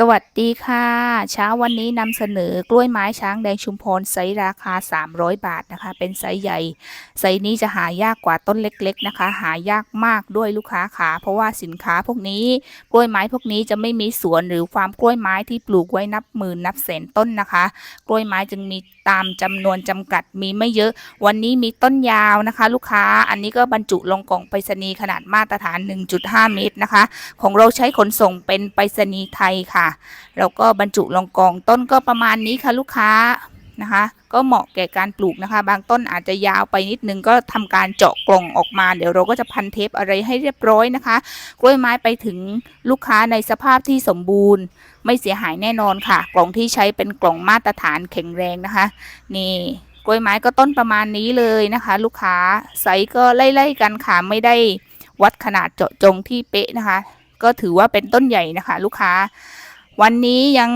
สวัสดีค่ะ เช้าวันนี้นำเสนอกล้วยไม้ช้างแดงชุมพรไซส์ราคา 300 บาทนะคะ เป็นไซส์ใหญ่ ไซส์นี้จะหายากกว่าต้นเล็กๆนะคะ หายากมากด้วยลูกค้าค่ะ เพราะว่าสินค้าพวกนี้ กล้วยไม้พวกนี้จะไม่มีสวนหรือฟาร์มกล้วยไม้ที่ปลูกไว้นับหมื่นนับแสนต้นนะคะ กล้วยไม้จึงมีตามจำนวนจำกัดมีไม่เยอะ วันนี้มีต้นยาวนะคะ ลูกค้า อันนี้ก็บรรจุลงกล่องไปรษณีย์ขนาดมาตรฐาน 1.5 เมตรนะคะ ของเราใช้ขนส่งเป็นไปรษณีย์ไทยค่ะแล้วก็บรรจุลงกองต้นก็ประมาณนี้ค่ะลูกค้านะคะ ก็เหมาะแก่การปลูกนะคะ บางต้นอาจจะยาวไปนิดนึงก็ทำการเจาะกล่องออกมา เดี๋ยวเราก็จะพันเทปอะไรให้เรียบร้อยนะคะ กล้วยไม้ไปถึงลูกค้าในสภาพที่สมบูรณ์ ไม่เสียหายแน่นอนค่ะ กล่องที่ใช้เป็นกล่องมาตรฐานแข็งแรงนะคะ นี่กล้วยไม้ก็ต้นประมาณนี้เลยนะคะ ลูกค้าไซส์ก็ไล่ๆกันค่ะไม่ได้วัดขนาดเจาะจงที่เป๊ะนะคะ ก็ถือว่าเป็นต้นใหญ่นะคะ ลูกค้า วันนี้ยัง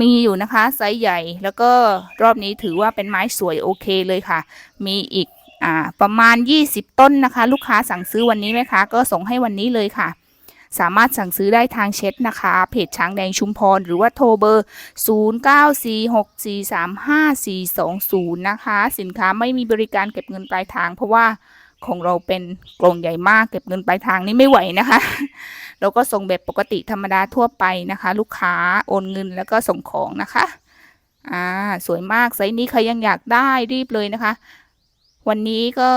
มีอยู่นะคะไซส์ใหญ่แล้วก็รอบนี้ถือว่าเป็นไม้สวยโอเคเลยค่ะ มีอีกอ่าประมาณ 20 ต้นนะคะ ลูกค้าสั่งซื้อวันนี้ไหมคะ ก็ส่งให้วันนี้เลยค่ะ สามารถสั่งซื้อได้ทางเช็ดนะคะ เพจช้างแดงชุมพร หรือว่าโทรเบอร์ 0946435420 นะคะ สินค้าไม่มีบริการเก็บเงินปลายทางเพราะว่า ของเราเป็นกล่องใหญ่มากเก็บเงินปลายทางนี่ไม่ไหวนะคะแล้วก็ส่งแบบปกติธรรมดาทั่วไปนะคะ ลูกค้าโอนเงินแล้วก็ส่งของนะคะอ่าสวยมากไซส์นี้ใครยังอยากได้รีบเลยนะคะ วันนี้ก็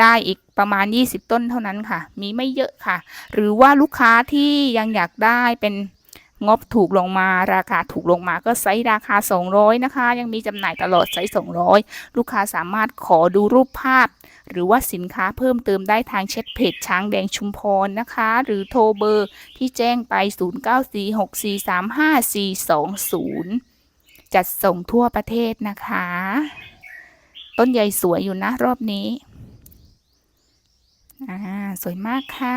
ได้อีกประมาณ 20 ต้นเท่านั้นค่ะ มีไม่เยอะค่ะ หรือว่าลูกค้าที่ยังอยากได้เป็น งบถูกลงมาราคาถูกลงมาก็ไซส์ราคา 200 นะคะ ยังมีจำหน่ายตลอดไซส์200 ลูกค้าสามารถขอดูรูปภาพ หรือว่าสินค้าเพิ่มเติมได้ทางแชทเพจช้างแดงชุมพรนะคะ หรือโทรเบอร์ที่แจ้งไป 0946435420 จัดส่งทั่วประเทศนะคะ ต้นใหญ่สวยอยู่นะรอบนี้ อ่า สวยมากค่ะ